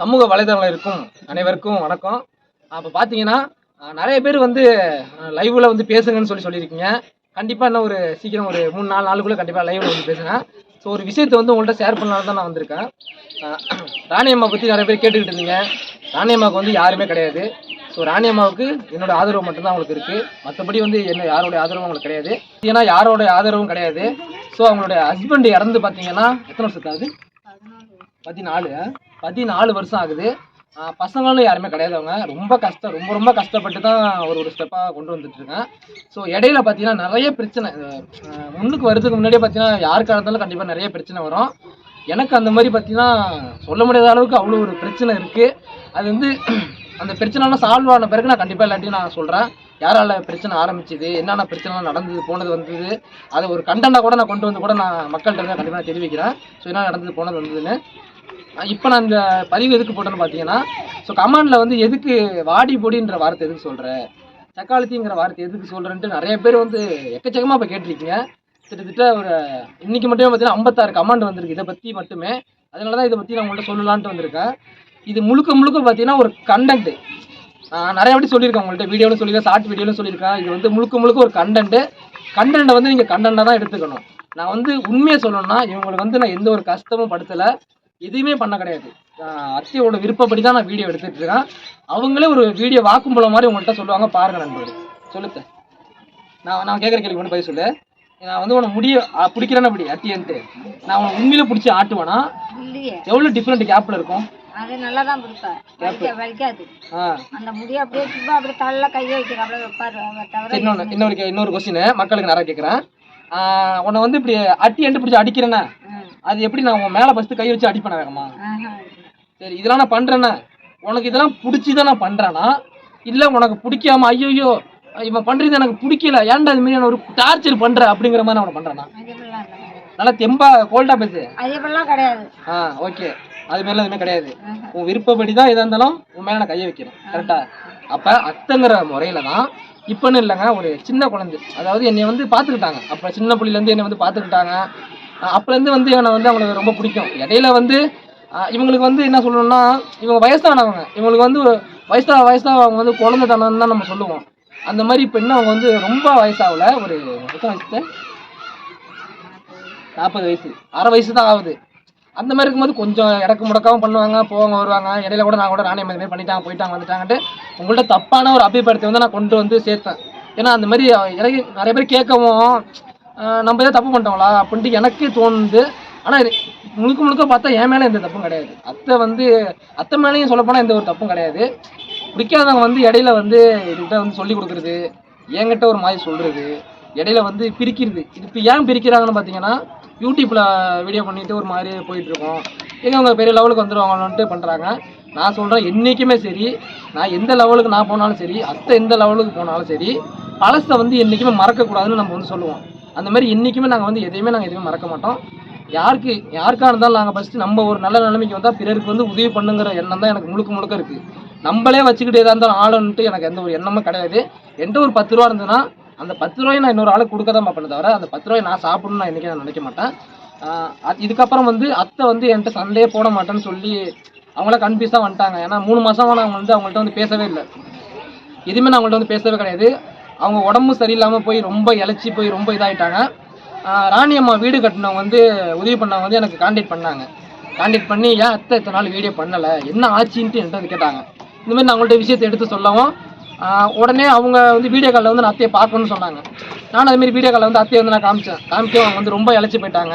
சமூக வலைதளம் இருக்கும். அனைவருக்கும் வணக்கம். அப்போ பார்த்தீங்கன்னா நிறைய பேர் வந்து லைவில் வந்து பேசுங்கன்னு சொல்லி சொல்லியிருக்கீங்க. கண்டிப்பாக இன்னும் ஒரு சீக்கிரம் ஒரு மூணு நாலு நாளுக்குள்ளே கண்டிப்பாக லைவில் வந்து பேசுகிறேன் ஸோ ஒரு விஷயத்தை வந்து உங்கள்கிட்ட ஷேர் பண்ணலான்னு தான் நான் வந்திருக்கேன். ராணியம்மா பற்றி நிறைய பேர் கேட்டுக்கிட்டு இருந்தீங்க. ராணியம்மாவுக்கு வந்து யாருமே கிடையாது. ஸோ ராணியம்மாவுக்கு என்னோடய ஆதரவு மட்டும்தான் அவங்களுக்கு இருக்குது மற்றபடி வந்து என்ன யாரோடைய ஆதரவும் அவங்களுக்கு கிடையாது. ஏன்னா யாரோடைய ஆதரவும் கிடையாது. ஸோ அவங்களோட ஹஸ்பண்ட் இறந்து பார்த்தீங்கன்னா எத்தனை வருஷத்துக்கு பதினாலு பதினாலு வருஷம் ஆகுது. பசங்களும் யாருமே கிடையாது அவங்க. ரொம்ப கஷ்டம் ரொம்ப ரொம்ப கஷ்டப்பட்டு தான் ஒரு ஒரு ஸ்டெப்பாக கொண்டு வந்துட்டுருக்கேன் ஸோ இடையில பார்த்தீங்கன்னா நிறைய பிரச்சனை முன்னுக்கு வரதுக்கு முன்னாடியே பார்த்தீங்கன்னா யாருக்காக இருந்தாலும் கண்டிப்பாக நிறைய பிரச்சனை வரும். எனக்கு அந்த மாதிரி பார்த்தீங்கன்னா சொல்ல முடியாத அளவுக்கு அவ்வளோ ஒரு பிரச்சனை இருக்குது அது வந்து அந்த பிரச்சனைலாம் சால்வ் ஆன பிறகு நான் கண்டிப்பாக இல்லாட்டி நான் சொல்கிறேன் யாரால பிரச்சனை ஆரம்பிச்சது என்னென்ன பிரச்சனைலாம் நடந்தது போனது வந்தது அதை ஒரு கண்டென்ட்டாக கூட நான் கொண்டு வந்து கூட நான் மக்கள்கிட்ட கண்டிப்பாக தெரிவிக்கிறேன். ஸோ என்ன நடந்தது போனது வந்ததுன்னு. இப்போ நான் இந்த பதிவு எதுக்கு போட்டேன்னு பார்த்தீங்கன்னா ஸோ கமாண்டில் வந்து எதுக்கு வாடி பொடின்ற வார்த்தை எதுக்கு சொல்கிறேன் சக்காலத்திங்கிற வார்த்தை எதுக்கு சொல்கிறேன்ட்டு நிறைய பேர் வந்து எக்கச்சக்கமாக இப்போ கேட்டிருக்கீங்க. கிட்டத்தட்ட ஒரு இன்றைக்கி மட்டுமே பார்த்தீங்கன்னா ஐம்பத்தாறு கமாண்ட் வந்திருக்கு. இதை பற்றி மட்டுமே. அதனால தான் இதை பற்றி நான் உங்கள்கிட்ட சொல்லலான்ட்டு வந்திருக்கேன். இது முழுக்க முழுக்க பார்த்தீங்கன்னா ஒரு கண்டென்ட் நிறைய வாட்டி சொல்லியிருக்கேன் உங்கள்கிட்ட வீடியோவில் சொல்லியிருக்கேன் ஷார்ட் வீடியோவில் சொல்லியிருக்கேன். இது வந்து முழுக்க முழுக்க ஒரு கண்டென்ட்டு கண்டென்ட்டை வந்து நீங்கள் கண்டென்ட்டாக தான் எடுத்துக்கணும். நான் வந்து உண்மையை சொல்லணும்னா இவங்களுக்கு வந்து நான் எந்த ஒரு கஷ்டமும் படுத்தலை. எதுவுமே பண்ண கிடையாது. அத்தையோட விருப்பப்படி தான் நான் வீடியோ எடுத்துட்டு இருக்கேன். அவங்களே ஒரு வீடியோ வாக்கும்புலம் மாதிரி உங்கள்கிட்ட சொல்லுவாங்க பாருங்க நண்பர்களே. சொல்லுத்த நான் நான் கேட்குற கேள்வி மட்டும் பதில் சொல்லு. நான் வந்து உனக்கு முடிய பிடிக்கிறேன்னு அப்படி அத்தியன்ட்டு. நான் உனக்கு உண்மையில பிடிச்சி ஆட்டுவேனா? எவ்வளோ டிஃப்ரெண்ட் கேப்பில் இருக்கும்? அது நல்லா தான் பிடிப்பேன் வலிக்க வலிக்காது. அந்த முடியை அப்படியே சும்மா அப்படியே தலையில கையை வைக்கிற அப்படியே வைப்பாரு. இன்னொன்று இன்னொரு கே- இன்னொரு கொஸ்டின் மக்களுக்கு நிறைய கேட்குறேன் உன்னை வந்து இப்படி அட்டி எண்டு பிடிச்சி அடிக்கிறேன்னா. அது எப்படி நான் உன் மேலே ஃபஸ்ட்டு கை வச்சு அடிப்பேன் வேகமா. சரி இதெல்லாம் நான் பண்ணுறேன்னா உனக்கு இதெல்லாம் பிடிச்சி தான் நான் பண்ணுறேன்னா இல்லை உனக்கு பிடிக்காம ஐயோ இவன் பண்ணுறது எனக்கு பிடிக்கல ஏன்டா இது மாதிரி ஒரு டார்ச்சர் பண்ணுற அப்படிங்கிற மாதிரி நான் அது எப்படிலாம் இல்லை. நல்லா தெம்பா கோல்டா பேசு. அது கிடையாது. ஆ ஓகே அது மாதிரிலாம் எதுவுமே கிடையாது. உன் விருப்பப்படி தான் எதாக இருந்தாலும் உன் மேலே நான் கையை வைக்கிறேன். கரெக்டா அப்போ அத்தைங்கிற முறையில தான் இப்போன்னு இல்லைங்க ஒரு சின்ன குழந்தை. அதாவது என்னை வந்து பார்த்துக்கிட்டாங்க. அப்போ சின்ன புள்ளிலேருந்து என்னை வந்து பார்த்துக்கிட்டாங்க. அப்போலேருந்து வந்து இவனை வந்து அவங்களுக்கு ரொம்ப பிடிக்கும். இடையில வந்து இவங்களுக்கு வந்து என்ன சொல்லணும்னா இவங்க வயசானவங்க. இவங்களுக்கு வந்து வயசா வயசாக அவங்க வந்து குழந்தை தானம் தான் நம்ம சொல்லுவோம். அந்த மாதிரி இப்போ இன்னும் அவங்க வந்து ரொம்ப வயசாகல. ஒரு எத்தனை வயசு? நாற்பது வயசு. அரை வயசு தான் ஆகுது. அந்த மாதிரி இருக்கும்போது கொஞ்சம் இடக்கு முடக்காவும் பண்ணுவாங்க போவாங்க வருவாங்க. இடையில கூட நான் கூட நானே மாதிரி பண்ணிட்டாங்க போயிட்டாங்க வந்துட்டாங்கன்ட்டு உங்கள்கிட்ட தப்பான ஒரு அபிப்பிராயத்தை வந்து நான் கொண்டு வந்து சேர்த்தேன். ஏன்னா அந்த மாதிரி எனக்கு நிறைய பேர் கேட்கவும் நம்ம ஏதாவது தப்பு பண்ணிட்டோங்களா அப்படின்ட்டு எனக்கே தோணுது. ஆனால் முழுக்க முழுக்க பார்த்தா என் மேலே எந்த தப்பும் கிடையாது. அத்தை வந்து அத்தை மேலேயும் சொல்லப்போனால் எந்த ஒரு தப்பும் கிடையாது. பிடிக்காதவங்க வந்து இடையில வந்து என்கிட்ட வந்து சொல்லி கொடுக்குறது என்கிட்ட ஒரு மாதிரி சொல்கிறது இடையில வந்து பிரிக்கிறது. இது இப்போ ஏன் பிரிக்கிறாங்கன்னு பார்த்தீங்கன்னா யூடியூப்பில் வீடியோ பண்ணிட்டு ஒரு மாதிரி போயிட்டுருக்கோம். எங்கே அவங்க பெரிய லெவலுக்கு வந்துருவாங்கன்ட்டு பண்ணுறாங்க நான் சொல்கிறேன் என்றைக்குமே சரி. நான் எந்த லெவலுக்கு நான் போனாலும் சரி அத்தை எந்த லெவலுக்கு போனாலும் சரி பழசை வந்து என்றைக்குமே மறக்கக்கூடாதுன்னு நம்ம வந்து சொல்லுவோம். அந்த மாதிரி இன்றைக்குமே நாங்கள் வந்து எதையுமே நாங்கள் எதுவுமே மறக்க மாட்டோம். யாருக்கு யாருக்காக இருந்தாலும் நாங்கள் ஃபஸ்ட்டு நம்ம ஒரு நல்ல நிலைமைக்கு வந்தால் பிறருக்கு வந்து உதவி பண்ணுங்கிற எண்ணம் தான் எனக்கு முழுக்க முழுக்க இருக்குது நம்மளே வச்சுக்கிட்டு எதாக இருந்தாலும் ஆளுன்ட்டு எனக்கு எந்த ஒரு எண்ணமும் கிடையாது. என்கிட்ட ஒரு பத்து ரூபா இருந்ததுன்னா அந்த பத்து ரூபாயை நான் இன்னொரு ஆளுக்கு கொடுக்க தான் பார்ப்பேன் தவிர அந்த பத்து ரூபாயை நான் சாப்பிடணும்னு நான் இன்றைக்கி நான் நினைக்க மாட்டேன். இதுக்கப்புறம் வந்து அத்தை வந்து என்கிட்ட சண்டையே போட மாட்டேன்னு சொல்லி அவங்கள கன்ஃபியூஸாக வந்துட்டாங்க. ஏன்னா மூணு மாதமாக நான் வந்து அவங்கள்ட்ட வந்து பேசவே இல்லை. எதுவுமே நான் அவங்கள்ட்ட வந்து பேசவே கிடையாது. அவங்க உடம்பு சரியில்லாமல் போய் ரொம்ப இழைச்சி போய் ரொம்ப இதாகிட்டாங்க ராணி அம்மா வீடு கட்டினவங்க வந்து உதவி பண்ணவங்க வந்து எனக்கு காண்டாக்ட் பண்ணாங்க. காண்டாக்ட் பண்ணி ஏன் அத்தை இத்தனை நாள் வீடியோ பண்ணலை? என்ன ஆச்சுன்ட்டு என்கிட்ட கேட்டாங்க. இந்தமாதிரி நான் அவங்கள்ட்ட விஷயத்தை எடுத்து சொல்லவும் உடனே அவங்க வந்து வீடியோ காலில் வந்து நான் அத்தையை பார்க்கணும்னு சொன்னாங்க. நானும் அதுமாரி வீடியோ காலில் வந்து அத்தையை வந்து நான் காமிச்சேன். காமிக்க அவங்க வந்து ரொம்ப இழைச்சி போயிட்டாங்க.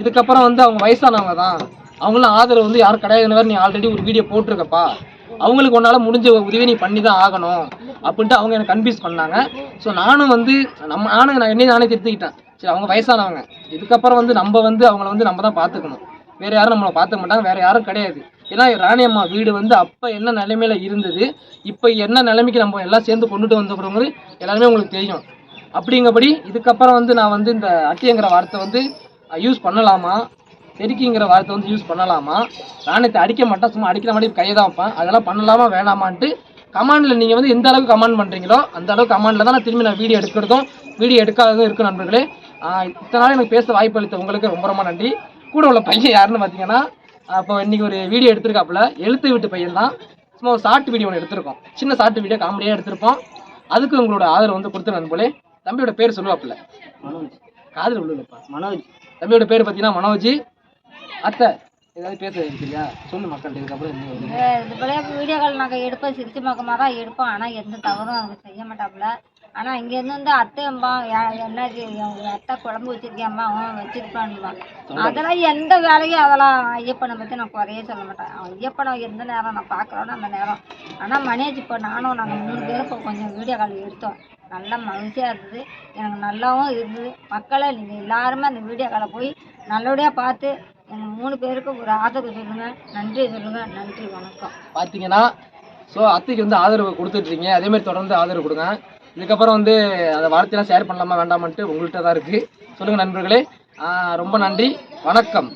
இதுக்கப்புறம் வந்து அவங்க வயசானவங்க தான். அவங்களும் ஆதரவு வந்து யாரும் கிடையாதுன்னு வேறு நீ ஆல்ரெடி ஒரு வீடியோ போட்டிருக்கப்பா. அவங்களுக்கு உன்னால் முடிஞ்ச உதவி நீ பண்ணி தான் ஆகணும் அப்படின்ட்டு அவங்க எனக்கு கன்ஃபியூஸ் பண்ணாங்க. ஸோ நானும் வந்து நம்ம நானும் நான் என்னையும் நானே திருத்திக்கிட்டேன். சரி அவங்க வயசானவங்க. இதுக்கப்புறம் வந்து நம்ம வந்து அவங்கள வந்து நம்ம தான் பார்த்துக்கணும். வேறு யாரும் நம்மளை பார்த்துக்க மாட்டாங்க வேறு யாரும் கிடையாது. ஏன்னா ராணி அம்மா வீடு வந்து அப்போ என்ன நிலைமையில் இருந்தது இப்போ என்ன நிலைமைக்கு நம்ம எல்லாம் சேர்ந்து கொண்டுட்டு வந்துக்கிறோங்கிறது எல்லாருமே உங்களுக்கு தெரியும். அப்படிங்கபடி இதுக்கப்புறம் வந்து நான் வந்து இந்த அட்டிங்கிற வார்த்தை வந்து யூஸ் பண்ணலாமா? செருக்கிங்கிற வார்த்தை வந்து யூஸ் பண்ணலாமா? நாணயத்தை அடிக்க மாட்டேன் சும்மா அடிக்கிற மாதிரி கையை தான் வைப்பேன். அதெல்லாம் பண்ணலாமா வேணாமான்ட்டு கமாண்டில் நீங்கள் வந்து எந்த அளவுக்கு கமெண்ட் பண்ணுறீங்களோ அந்த அளவுக்கு கமாண்டில் தான் நான் திரும்பி நான் வீடியோ எடுக்கிறதும் வீடியோ எடுக்காததும் இருக்கும் நண்பர்களே. இத்தனை நாள் எனக்கு பேச வாய்ப்பு அளித்த உங்களுக்கு ரொம்ப ரொம்ப நன்றி. கூட உள்ள பையன் யாருன்னு பார்த்தீங்கன்னா அப்போ இன்னைக்கு ஒரு வீடியோ எடுத்திருக்காப்புல எழுத்து விட்டு பையன் தான். சும்மா ஒரு ஷார்ட் வீடியோ ஒன்று எடுத்திருக்கோம். சின்ன ஷார்ட் வீடியோ காமெடியாக எடுத்திருப்போம். அதுக்கு உங்களோட ஆதரவு வந்து கொடுத்து நண்பர்களே தம்பியோட பேர் சொல்லுவாப்புல. மனோஜ். காதல் உள்ளப்பா மனோஜ். தம்பியோட பேர் பார்த்தீங்கன்னா மனோஜ். அத்தை ஏதாவது பேச இல்லையா சொல்லு மக்கள்கிட்ட இதுக்கப்புறம் என்ன? இது போல வீடியோக்கள் நாங்கள் எடுப்போம் சிரிச்சு பக்கமாக தான் எடுப்போம். ஆனால் எந்த தவறும் அவங்க செய்ய மாட்டாப்புல ஆனால் இங்கேருந்து வந்து அத்தையம்மா என்னாச்சு எங்க அத்தை குழம்பு வச்சிருக்கியம்மா அவன் வச்சிருப்பான்மா. அதெல்லாம் எந்த வேலையும் அதெல்லாம் ஐயப்பனை பற்றி நான் குறையே சொல்ல மாட்டேன். அவன் ஐயப்பனை எந்த நேரம் நான் பார்க்குறோன்னு அந்த நேரம். ஆனால் மனேஜ் இப்போ நானும் நாங்கள் மூணு பேரும் கொஞ்சம் வீடியோ கால் எடுத்தோம். நல்ல மகிழ்ச்சியாக இருந்தது. எனக்கு நல்லாவும் இருந்தது. மக்களை நீங்கள் எல்லாருமே அந்த வீடியோ காலை போய் நல்லபடியாக பார்த்து எங்கள் மூணு பேருக்கும் ஒரு ஆதரவு சொல்லுங்கள் நன்றி சொல்லுங்கள் நன்றி வணக்கம். பார்த்தீங்கன்னா ஸோ அத்தைக்கு வந்து ஆதரவு கொடுத்துட்ருக்கீங்க அதே மாதிரி தொடர்ந்து ஆதரவு கொடுங்க. இதுக்கப்புறம் வந்து அந்த வார்த்தையெல்லாம் ஷேர் பண்ணலாமா வேண்டாமான்ட்டு உங்கள்கிட்ட தான் இருக்குது சொல்லுங்கள் நண்பர்களே ரொம்ப நன்றி. வணக்கம்.